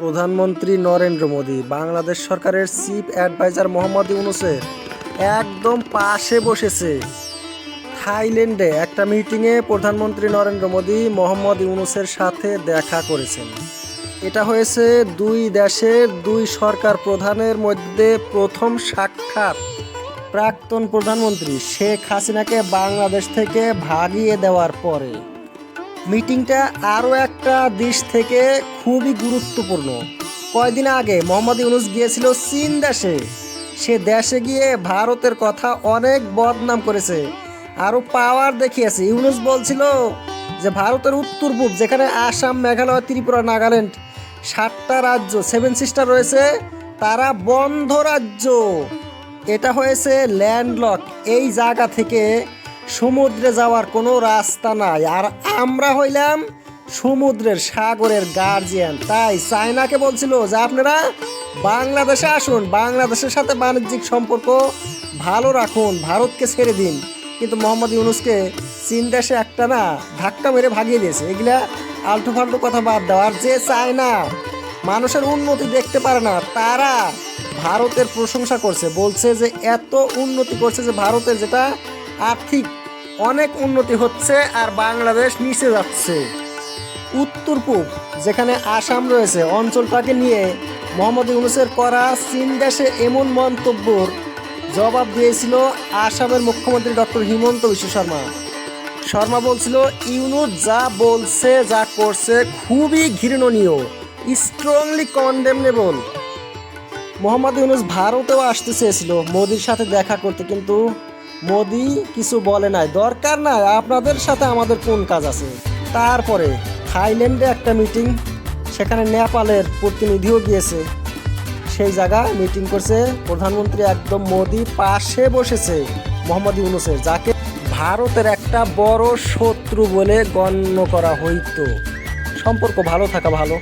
প্রধানমন্ত্রী নরেন্দ্র মোদী, বাংলাদেশ সরকারের chief adviser Mohammad ইউনুসের একদম পাশে বসেছে। থাইল্যান্ডে একটা মিটিংয়ে প্রধানমন্ত্রী নরেন্দ্র মোদী মোহাম্মদ ইউনুসের সাথে দেখা করেছেন। এটা হয়েছে দুই দেশের দুই সরকার প্রধানের মধ্যে প্রথম সাক্ষাৎ। প্রাক্তন প্রধানমন্ত্রী শেখ হাসিনাকে বাংলাদেশ থেকে ভাগিয়ে দেওয়ার পরে। মিটিংটা আরও একটা দিশ থেকে খুবই গুরুত্বপূর্ণ। কয়দিন আগে মোহাম্মদ ইউনুস গিয়েছিল চীন দেশে। সে দেশে গিয়ে ভারতের কথা অনেক বদনাম করেছে। আরও পাওয়ার দেখিয়েছে। ইউনুস বলছিল যে, ভারতের উত্তর পূব, যেখানে আসাম, মেঘালয়, ত্রিপুরা, নাগাল্যান্ড সাতটা রাজ্য, সেভেন সিস্টার রয়েছে, তারা বন্ধ রাজ্য। এটা হয়েছে ল্যান্ডলক। এই জায়গা থেকে সমুদ্রে যাওয়ার কোনো রাস্তা নাই। আর আমরা হইলাম সমুদ্রের সাগরের গার্জিয়ান তাই চায়নাকে বলছিল যে আপনারা বাংলাদেশে আসুন, বাংলাদেশের সাথে বাণিজ্যিক সম্পর্ক ভালো রাখুন, ভারতকে ছেড়ে দিন। কিন্তু মোহাম্মদ ইউনুসকে চীন দেশে একটা না ধাক্কা মেরে ভাগিয়ে দিয়েছে। এগুলা আলটু ফাল্টু কথা বাদ দাও। আর যে চায় না মানুষের উন্নতি দেখতে পারে না, তারা ভারতের প্রশংসা করছে। বলছে যে, এত উন্নতি করছে যে ভারতের যেটা আর্থিক অনেক উন্নতি হচ্ছে আর বাংলাদেশ নিচে যাচ্ছে। উত্তর পূব যেখানে আসাম রয়েছে, অঞ্চলটাকে নিয়ে মোহাম্মদ ইউনুসের করা চীন দেশে এমন মন্তব্যর জবাব দিয়েছিল আসামের মুখ্যমন্ত্রী ডক্টর হিমন্ত বিশ্ব শর্মা। শর্মা বলছিল, ইউনুস যা বলছে, যা করছে খুবই ঘৃণনীয় স্ট্রংলি কন্ডেমনেবল মোহাম্মদ ইউনুস ভারতেও আসতে চেয়েছিল, মোদির সাথে দেখা করতে, কিন্তু মোদি কিছু বলে নাই, দরকার নাই, আপনাদের সাথে আমাদের কোন কাজ আছে? তারপরে থাইল্যান্ডে একটা মিটিং, সেখানে নেপালের প্রতিনিধিও গিয়েছে। সেই জায়গায় মিটিং করছে প্রধানমন্ত্রী একদম মোদি পাশে বসেছে মোহাম্মদ ইউনুসের, যাকে ভারতের একটা বড় শত্রু বলে গণ্য করা হইতো। সম্পর্ক ভালো থাকা ভালো।